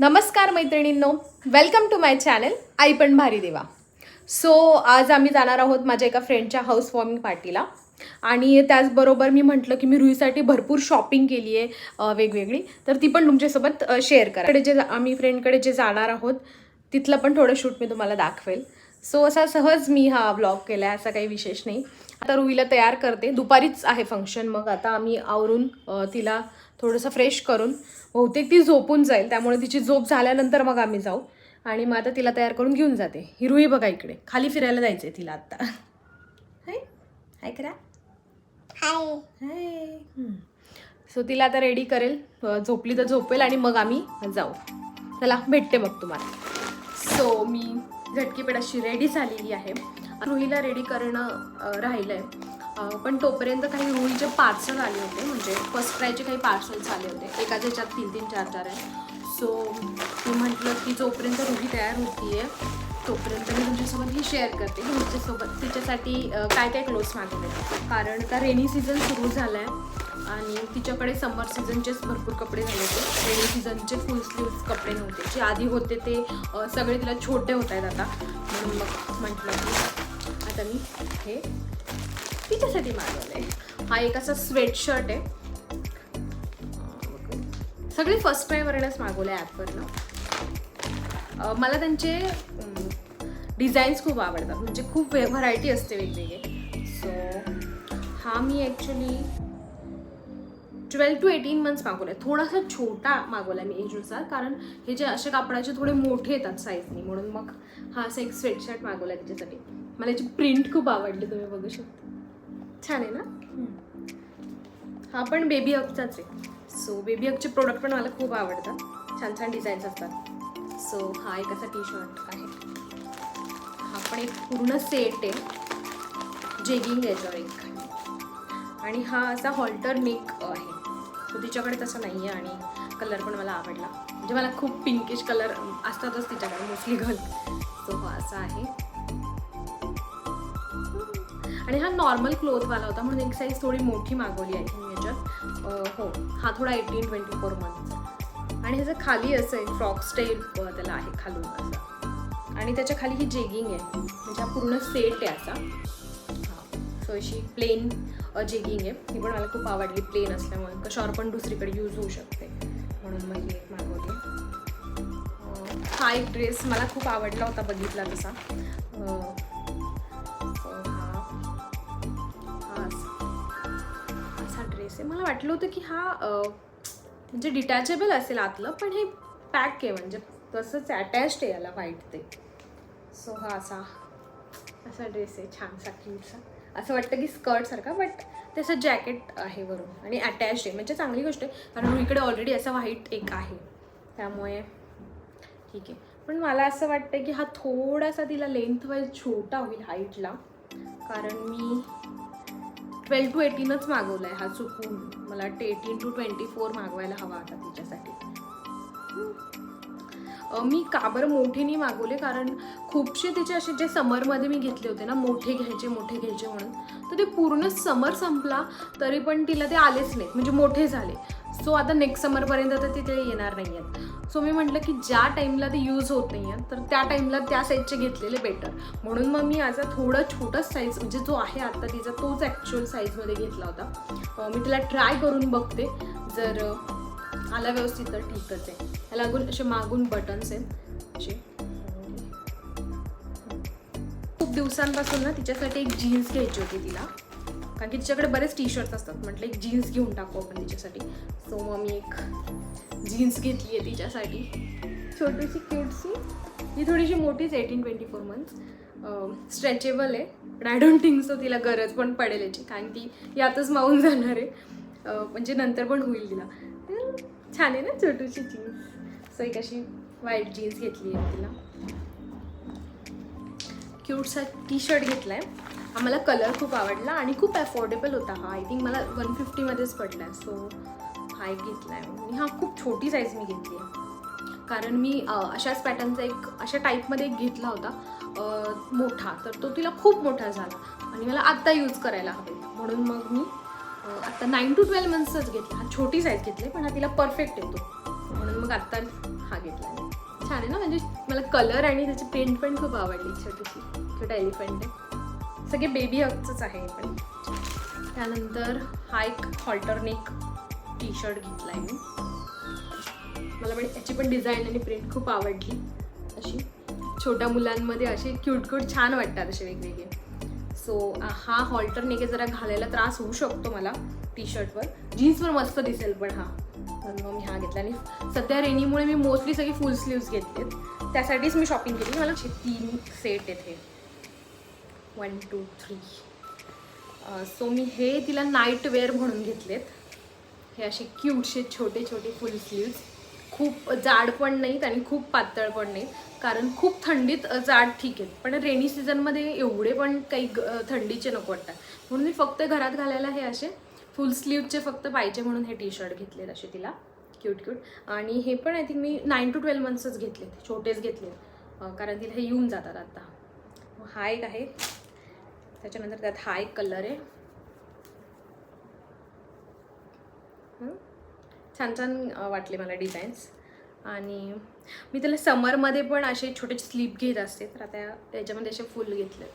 नमस्कार मैत्रिणींनो welcome to my channel आई पण भारी देवा. सो आज आम्ही जाणार आहोत माझ्या एका फ्रेंडच्या हाऊस वॉर्मिंग पार्टीला आणि त्याचबरोबर मी म्हटलं की मी रुईसाठी भरपूर शॉपिंग केली आहे वेगवेगळी. तर ती पण तुमच्यासोबत शेअर करा. जे आम्ही फ्रेंडकडे जे जाणार आहोत तिथलं पण थोडं शूट मी तुम्हाला दाखवेल. सो असा सहज मी हा ब्लॉग केला आहे असा काही विशेष नाही. आता रुईला तयार करते. दुपारीच आहे फंक्शन मग आता आम्ही आवरून तिला थोडंसं फ्रेश करून बहुतेक ती झोपून जाईल. त्यामुळे तिची झोप झाल्यानंतर मग आम्ही जाऊ. आणि मग आता तिला तयार करून घेऊन जाते. ही रुई बघा इकडे. खाली फिरायला जायचं आहे तिला आत्ता हाय. हाय करा. हाय. हाय. सो तिला आता रेडी करेल. झोपली तर झोपेल आणि मग आम्ही जाऊ. चला भेटते मग तुम्हाला. सो मी झटकीपेट अशी रेडी झालेली आहे. रुईला रेडी करणं राहिलं आहे पण तोपर्यंत काही रुईचे पार्सल आले होते म्हणजे फर्स्ट फ्रायचे काही पार्सल्स आले होते एकाच ह्याच्यात तीन तीन चार चार आहे. सो मी म्हटलं की जोपर्यंत रुही तयार होती आहे तोपर्यंत मी तुमच्यासोबत ही शेअर करते की तुमच्यासोबत तिच्यासाठी काय काय क्लोथ्स मागवले कारण आता रेनी सीझन सुरू झाला आहे आणि तिच्याकडे समर सीझनचेच भरपूर कपडे झाले होते. रेनी सीझनचे फुल स्लीव्स कपडे नव्हते. जे आधी होते ते सगळे तिला छोटे होत आहेत आता. म्हणून मग म्हटलं की आता मी हे तिच्यासाठी मागवलं आहे हा एक असा स्वेटशर्ट आहे. सगळे फर्स्ट क्रायवरनंच मागवले ॲपवरनं मला त्यांचे डिझाईन्स खूप आवडतात. म्हणजे खूप वे व्हरायटी असते वेगवेगळे. सो हा मी actually twelve to eighteen months मागवला आहे थोडासा छोटा मागवला मी एजनुसार कारण हे जे असे कापडाचे थोडे मोठे येतात साईजनी म्हणून मग हा असा एक स्वेटशर्ट मागवला आहे त्याच्यासाठी मला याची प्रिंट खूप आवडली. तुम्ही बघू शकता. छान आहे ना? हा पण बेबी हकचाच आहे. सो बेबी हकचे प्रोडक्ट पण मला खूप आवडतात. छान छान डिझाईन्स असतात. सो हा एक असा टी शर्ट आहे. हा पण एक पूर्ण सेट आहे. जेगिंग याच्यावर एक. आणि हा असा हॉल्टर नेक आहे. तो तिच्याकडे तसं नाही आहे आणि कलर पण मला आवडला. म्हणजे मला खूप पिंकिश कलर असतातच तिच्याकडे मोस्टली गर्ल सो हा असा आहे. आणि हा नॉर्मल क्लोथवाला होता म्हणून एक साईज थोडी मोठी मागवली आहे मी याच्यात. हो हा थोडा एटीन ट्वेंटी फोर मंथ आणि ह्याचं खाली असं आहे फ्रॉक स्टाईल त्याला आहे खालून असं. आणि त्याच्याखाली ही जेगिंग आहे. म्हणजे हा पूर्ण सेट आहे असा. सो अशी प्लेन जेगिंग आहे. ही पण मला खूप आवडली प्लेन असल्यामुळे. कशावर पण दुसरीकडे यूज होऊ शकते. म्हणून मग ही एक मागवली. हा एक ड्रेस मला खूप आवडला होता बघितला तसा. मला वाटलं होतं की हा म्हणजे डिटॅचेबल असेल आतलं पण हे पॅक आहे म्हणजे तसंच अटॅच्ड आहे याला व्हाईट ते. सो हा असा असा ड्रेस आहे छानसा क्यूटसा असं वाटतं की स्कर्टसारखा बट त्याचं जॅकेट आहे वरून. आणि अटॅच आहे म्हणजे चांगली गोष्ट आहे. कारण इकडे ऑलरेडी असा व्हाईट एक आहे. त्यामुळे ठीक आहे. पण मला असं वाटतं की हा थोडासा तिला लेंथ वाईज छोटा होईल हाईटला कारण मी ट्वेल्व टू एटीनच मागवला आहे हा चुकून. मला वाटतं एटीन टू ट्वेंटी फोर मागवायला हवा होता तिच्यासाठी. मी का बरं मोठे नाही मागवले कारण खूपसे तिचे असे जे समरमध्ये मी घेतले होते ना मोठे घ्यायचे मोठे घ्यायचे म्हणून तर ते पूर्ण समर संपला तरी पण तिला ते आलेच नाहीत. म्हणजे मोठे झाले. सो आता नेक्स्ट समरपर्यंत तर तिथे येणार नाही आहेत सो मी म्हटलं की ज्या टाईमला ते यूज होत नाही आहेत तर त्या टाईमला त्या साईजचे घेतलेले बेटर म्हणून मग मी याचा थोडा छोटाच साईज म्हणजे जो आहे आता तिचा तोच ॲक्च्युअल साईजमध्ये घेतला होता. मी तिला ट्राय करून बघते. जर आला व्यवस्थित तर ठीकच आहे. ह्याला लागून असे मागून बटन्स आहेत. असे. खूप दिवसांपासून ना तिच्यासाठी एक जीन्स घ्यायची होती तिला. कारण की तिच्याकडे बरेच टी शर्ट्स असतात. म्हटलं एक जीन्स घेऊन टाकू आपण तिच्यासाठी. सो मग मी एक जीन्स घेतली आहे तिच्यासाठी. छोटीशी क्यूटशी ही थोडीशी मोठीच eighteen twenty four months stretchable आहे. पण आय डोंट थिंक सो तिला गरज पण पडेल याची. कारण ती यातच मावून जाणार आहे. म्हणजे नंतर पण होईल तिला. छान आहे ना छोटीशी जीन्स सो एक अशी व्हाईट जीन्स घेतली आहे तिला. क्यूटसा टी शर्ट घेतला आहे हा मला कलर खूप आवडला आणि खूप अफोर्डेबल होता हा. आय थिंक मला वन फिफ्टीमध्येच पडला आहे. सो हा एक घेतला आहे आणि हा खूप छोटी साईज मी घेतली आहे. कारण मी अशाच पॅटर्नचा एक अशा टाईपमध्ये एक घेतला होता. मोठा. तर तो तिला खूप मोठा झाला. आणि मला आत्ता यूज करायला हवे. म्हणून मग मी आत्ता नाईन टू ट्वेल्व मंथ्सच घेतला. हा छोटी साईज घेतली पण हा तिला परफेक्ट येतो. म्हणून मग आत्ता हा घेतला छान आहे ना? म्हणजे मला कलर आणि त्याची पेंट पण खूप आवडली. छोटीशी छोटा एलिफंट आहे. सगळे बेबी हक्सच आहे पण त्यानंतर हा एक हॉल्टरनेक टी शर्ट घेतला आहे मी. मला पण याची पण डिझाईन आणि प्रिंट खूप आवडली. अशी छोट्या मुलांमध्ये असे क्यूट क्यूट छान वाटतात असे वेगवेगळे. सो हा हॉल्टर नेके जरा घालायला त्रास होऊ शकतो मला टी शर्टवर जीन्सवर मस्त दिसेल पण हा. म्हणून मग मी हा घेतला आणि सध्या रेनीमुळे मी मोस्टली सगळी फुल स्लीव्स घेतलेत. त्यासाठीच मी शॉपिंग केली. मला तीन सेट येथे वन टू थ्री सो मी हे तिला नाईट वेअर म्हणून घेतलेत. हे असे क्यूटशे छोटे छोटे फुल स्लीव्स खूप जाड पण नाहीत आणि खूप पातळ पण नाहीत. कारण खूप थंडीत जाड ठीक आहेत. पण रेनी सीझनमध्ये एवढे पण काही थंडीचे नको वाटतात. म्हणून मी फक्त घरात घालायला हे असे फुल स्लीवचे फक्त पाहिजे म्हणून हे टी शर्ट घेतलेत असे तिला. क्यूट क्यूट आणि हे पण आय थिंक मी नाईन टू ट्वेल्व मंथ्सच घेतलेत. छोटेच घेतलेत. कारण तिला हे येऊन जातात आता. हा एक आहे. त्याच्यानंतर त्यात हा एक कलर आहे. छान छान वाटले मला डिझाईन्स. आणि मी त्याला समरमध्ये पण असे छोटे स्लीप घेत असते तर आता त्याच्यामध्ये असे फुल घेतले.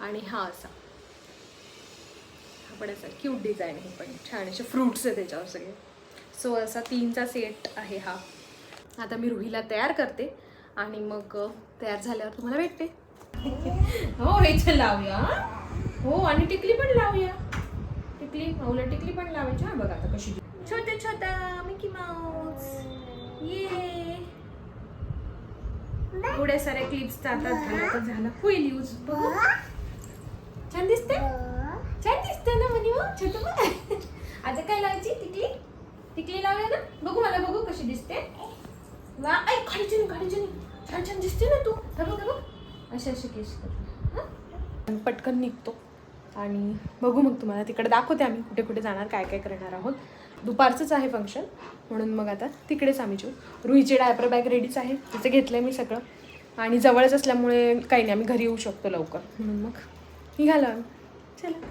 आणि हा असा. हा पण असा क्यूट डिझाईन आहे पण. छान असे फ्रूट्स आहे त्याच्यावर सगळे. सो असा तीनचा सेट आहे हा. आता मी रुहीला तयार करते आणि मग तयार झाल्यावर तुम्हाला भेटते. हो हे लावूया. हो आणि टिकली पण लावूया. टिकली माऊला टिकली पण लावायची. हा बघा आता कशी छोटे छोटा मिकी माऊस ये पुढे साऱ्या क्लिप्स आता झालं तर होईल यूज बघू. छान दिसते छान दिसते ना म्हणे मग छोटू बघ आता काय लावायची? टिकली? टिकली लावूया ना? बघू मला बघू कशी दिसते. वा ऐ खाडीची नाही खाडीची नाही छान छान दिसते ना तू. हे बघ हे बघ असे असे केस कर पटकन निघतो. आणि बघू मग तुम्हाला. तिकडे दाखवते आम्ही कुठे कुठे जाणार काय काय करणार आहोत. दुपारचंच आहे फंक्शन म्हणून मग आता तिकडेच आम्ही जेऊ. रुईची डायपर बॅग रेडीच आहे. तिचं घेतलं आहे मी सगळं. आणि जवळच असल्यामुळे काही नाही आम्ही घरी येऊ शकतो लवकर. म्हणून मग निघालो आम्ही. चला.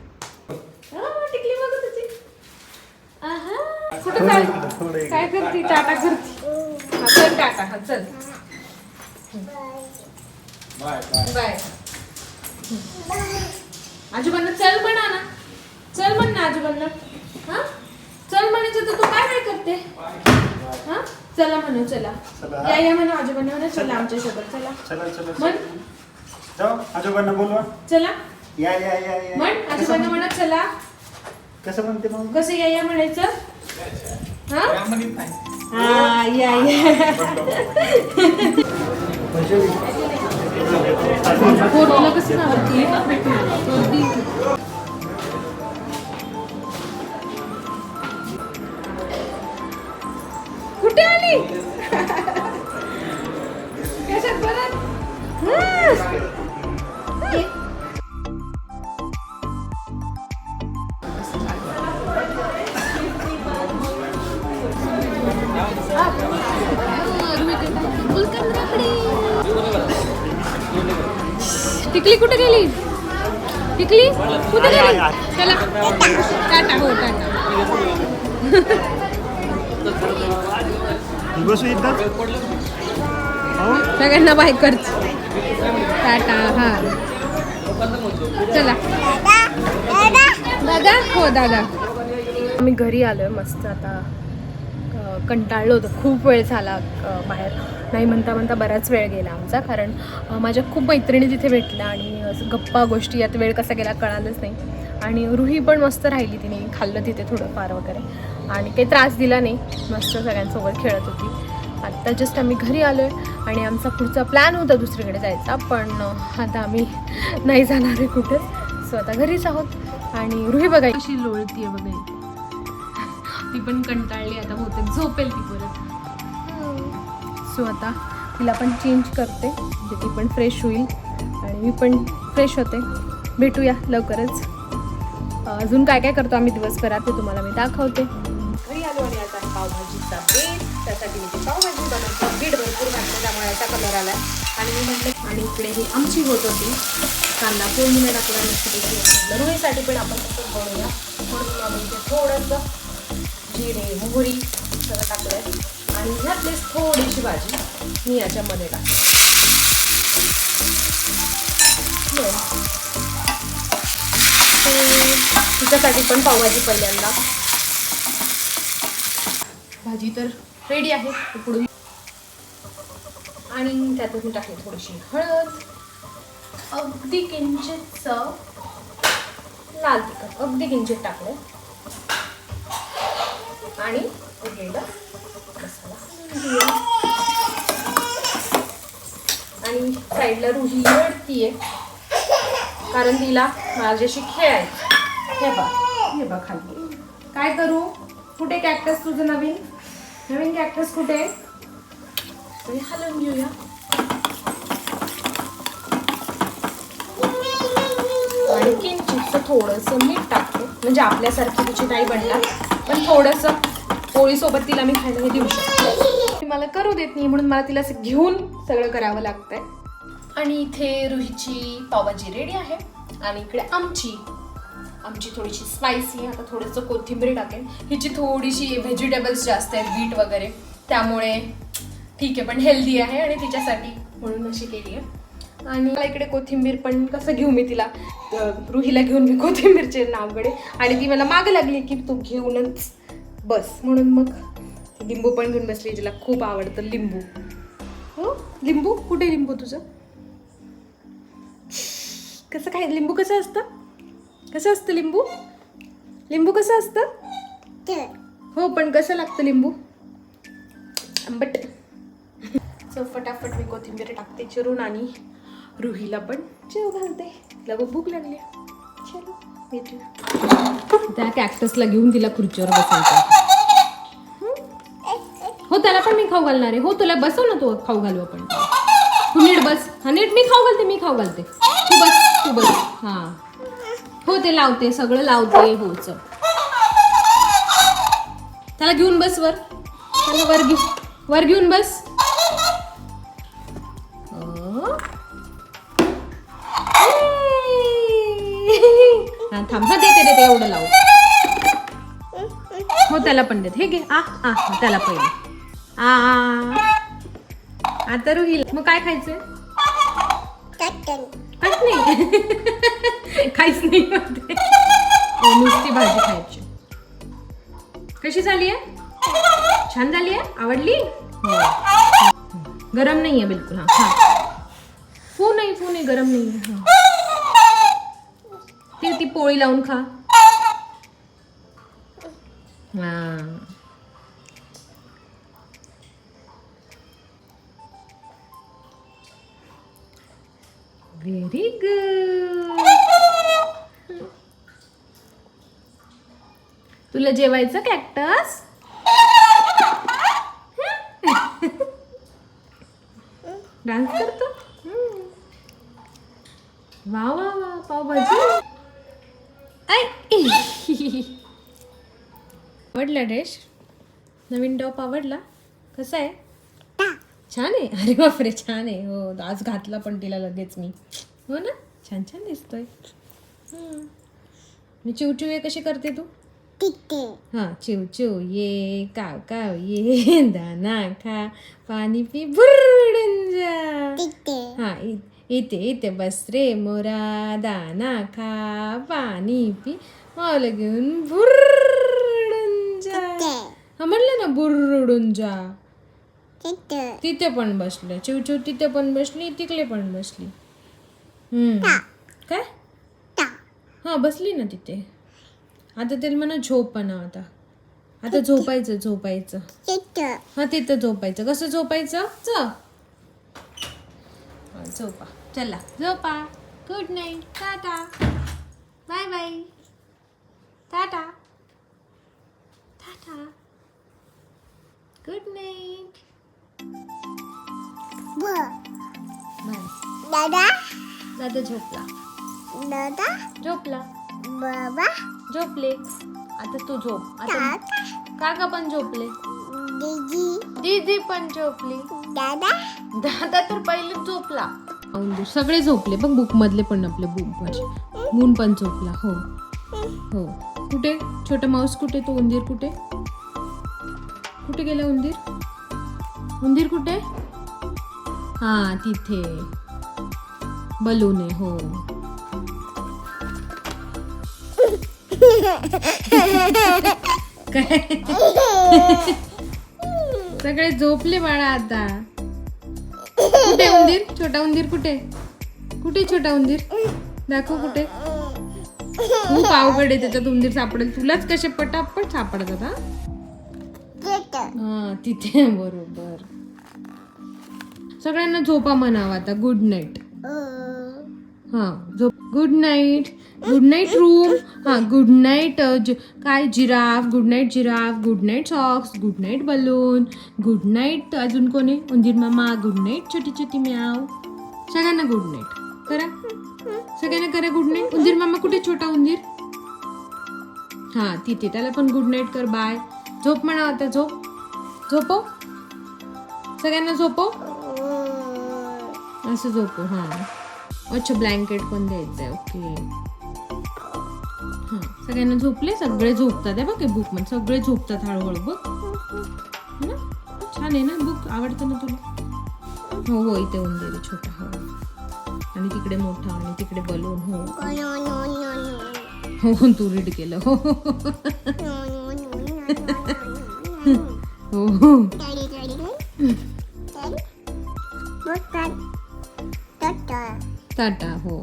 आ, टिकली बघू तुझी आहा, कुठं चाल? काय करते? टाटा करते. हा, चल टाटा. हा चल. बाय. आजोबांना चल म्हणा ना चल म्हण ना आजोबांना. हा? चल म्हणायचं तर तू काय काय करते? हा? चला म्हणू चला. चला. या या म्हणा आजोबांना म्हणा चला आमच्यासोबत चला. चला चला म्हण. जाऊ आजोबांना बोलवा. चला. या या या या. म्हण कसं आजोबांना म्हण- म्हणा चला. कसं म्हणते मग? कसं या या म्हणायचं? हा? हा या या. पोरीला कसं कुठे आली? कशात परत टिकली कुठे गेली? टिकली कुठे गेली? चला. टाटा हो टाटा. हो? सगळ्यांना बाय करते. टाटा हा. चला. दादा? हो दादा. आम्ही घरी आलोय मस्त आता. कंटाळलो होतो. खूप वेळ झाला बाहेर. नाही म्हणता म्हणता बराच वेळ गेला आमचा कारण माझ्या खूप मैत्रिणी तिथे भेटल्या आणि असं गप्पा गोष्टी यात वेळ कसा गेला कळालंच नाही. आणि रुही पण मस्त राहिली तिने खाल्लं तिथे थोडंफार वगैरे. आणि काही त्रास दिला नाही मस्त सगळ्यांसोबत खेळत होती. आत्ता जस्ट आम्ही घरी आलो आहे आणि आमचा पुढचा प्लॅन होता दुसरीकडे जायचा पण आता आम्ही नाही जाणार आहे कुठं. सो आता घरीच आहोत. आणि रुही बघा कशी लोळती आहे बघा. ती पण कंटाळली आता बहुतेक झोपेल ती परत. सो आता. तिला पण चेंज करते. म्हणजे ती पण फ्रेश होईल. आणि मी पण फ्रेश होते. भेटूया लवकरच. अजून काय काय करतो आम्ही दिवसभरात ते तुम्हाला मी दाखवते. घरी आलो आणि आता पावभाजीचा बेट त्यासाठी मी ती पावभाजी बनवतो. बीट भरपूर घातलं त्यामुळे याचा कलर आला. आणि मी म्हटलं आणि इकडे ही आमची होत होती. कांदा फोडणीने टाकला मस्तपैकी म्हटलं रुईसाठी पण आपण तसंच बनवूया. म्हणून मग इथे थोडंसं जिरे मोहरी सगळं टाकलं आहे आणि ह्यातलीच थोडीशी भाजी मी याच्यामध्ये टाकते. तिच्यासाठी पण पावभाजी पहिल्यांदा. भाजी तर रेडी आहे. उकडून. आणि त्यातच मी टाकली थोडीशी हळद. अगदी किंचित लाल तिखट. अगदी किंचित टाकलं आणि उरलेला आणि साईडला रुही रडतीये. कारण तिला माझ्याशी खेळायचं हे बघ हे बघ खाली. काय करू? कुठे कॅक्टस तुझं नवीन? नवीन कॅक्टस कुठे? आहे? हलवून घेऊया. आणि किंचितचं थोडंसं मीठ टाकतो. म्हणजे आपल्यासारखी तिची नाही बनणार. पण थोडंसं पोळीसोबत तिला मी खायला हे देऊ शकते. मला करू देत नाही म्हणून मला तिला असं घेऊन सगळं करावं लागतंय. आणि इथे रुहीची पावाची रेडी आहे. आणि इकडे आमची आमची थोडीशी स्पायसी आता थोडंसं कोथिंबीर टाकेन. हिची थोडीशी व्हेजिटेबल्स जास्त आहेत बीट वगैरे. त्यामुळे ठीक आहे पण हेल्दी आहे आणि तिच्यासाठी म्हणून अशी केली आहे. आणि मला इकडे कोथिंबीर पण कसं घेऊ मी तिला? रुहीला घेऊन मी कोथिंबीरचे नावकडे आणि ती मला मागं लागली की तू घेऊनच बस. म्हणून मग लिंबू पण घेऊन बसली जिला खूप आवडतं लिंबू. हो? लिंबू? कुठे लिंबू तुझं? कसं काय? लिंबू कसं असतं? कसं असतं लिंबू? लिंबू कसं असतं? हो पण कसं लागतं लिंबू? आंबट. सो फटाफट मी कोथिंबीर टाकते चिरून आणि रुहीला पण जेव घालते. तिला भूक लागली. चलो त्या कॅक्टसला घेऊन तिला खुर्चीवर बसायचं हो त्याला पण मी खाऊ घालणार आहे. हो तुला बसव ना तू खाऊ घालू आपण. तू नीट बस. हा नीट मी खाऊ घालते मी खाऊ घालते. तू बस तू बस. हा. हो ते लावते सगळं लावते. हो चल. त्याला घेऊन बस वर. त्याला वर घेऊ वर घेऊन बस. थांब हा देते देते एवढं लावू. हो त्याला पण देते. हे घे. आ आ त्याला पहिले. आ. आता रोहिल. मग काय खायचंय? काहीच नाही काहीच नाही हो, नुसती भाजी खायची. कशी झाली आहे? छान झाली आहे? आवडली? हो. गरम नाही आहे बिलकुल हा. खा. फू नाही फू नाही गरम नाही आहे हा. ती ती पोळी लावून खा. हा. व्हेरी गुड तुला जेवायचं कॅक्टस डान्स करतो? वा वा वा पावभाजी. आवडला डेश नवीन डॉप आवडला? कसा आहे? छान आहे. अरे बापरे छान आहे. हो आज घातला पण तिला लगेच मी. हो ना? छान छान दिसतोय. मी चिवचिव ये कशी करते तू? हा चिव चिव ये काव काव ये दाना खा पाणी पी बुरडून जा. हा इथे इथे बस रे मोरा दाना खा पाणी पी मावलं घेऊन बुरडून जा. हा म्हणलं ना बुरडून जा. तिथे. पण बसले. चिव चिव तिथे पण बसली तिकडे पण बसली. हम्म. काय? हा बसली ना तिथे. आता तरी म्हणा झोप पण आता. आता झोपायचं झोपायचं. हा तिथं झोपायचं. कसं झोपायचं? च झोपा. चला. झोपा. Good night tata. Bye bye tata. Tata. Good night दादा? दादा झोपला. दादा? झोपला. बाबा? झोपले. आता तू झोप. आता काका काका पण झोपले. दीदी? दीदी पण झोपली. दादा? दादा तर पहिले झोपला. सगळे झोपले. बघ बुक मधले पण आपले बुक मून पण झोपला हो. हो. कुठे? छोटा माऊस कुठे? तो उंदीर कुठे? कुठे गेला उंदीर? उंदीर कुठे? हा तिथे. बलून आहे हो. काय? सगळे झोपले बाळा आता. कुठे उंदीर? छोटा उंदीर कुठे? कुठे छोटा उंदीर? दाखव कुठे. खूप अवघड आहे त्याच्यात उंदीर सापडेल. तुलाच कसे पटापट सापडतात हा? तिथे बरोबर. सगळ्यांना झोपा म्हणावं आता. गुड नाईट हां झोप good night good night room हां गुड नाईट काय giraffe good night giraffe good night socks good night balloon good night अजून कोणी? उंदीर मामा गुड नाईट छोटी छोटी म्याव. सगळ्यांना गुड नाईट करा. सगळ्यांना करा गुड नाईट उंदीर मामा कुठे छोटा उंदीर? हां तिथे. त्याला पण गुड नाईट कर बाय झोप म्हणा आता झोप. झोपो. सगळ्यांना झोपो. असं झोपो हां. अच्छा ब्लँकेट पण द्यायचं आहे ओके हां सगळ्यांना झोपले? सगळे झोपतात. आहे बघ बुक म्हणजे सगळे झोपतात हळूहळू बघ. है ना? छान आहे ना बुक आवडतं ना तुला? हो हो इथे होऊन दे छोटा हो. आणि तिकडे मोठा आणि तिकडे बलून हो. हो हो तू रीड केलं हो हो. हो. टाटा हो.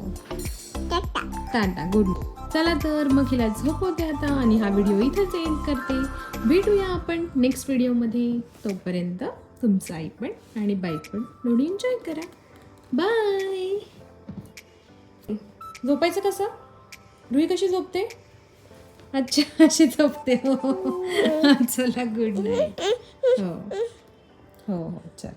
टाटा. गुड चला तर मग हिला झोप होते आता आणि हा व्हिडिओ इथंच एंड करते. भेटूया आपण नेक्स्ट व्हिडिओमध्ये तोपर्यंत तुमचं आई पण आणि बाई पण दोन्ही एन्जॉय करा. बाय झोपायचं कसं? रुई कशी झोपते? अच्छा अशी झोपते हो. चला गुड नाईट हो. हो हो चल.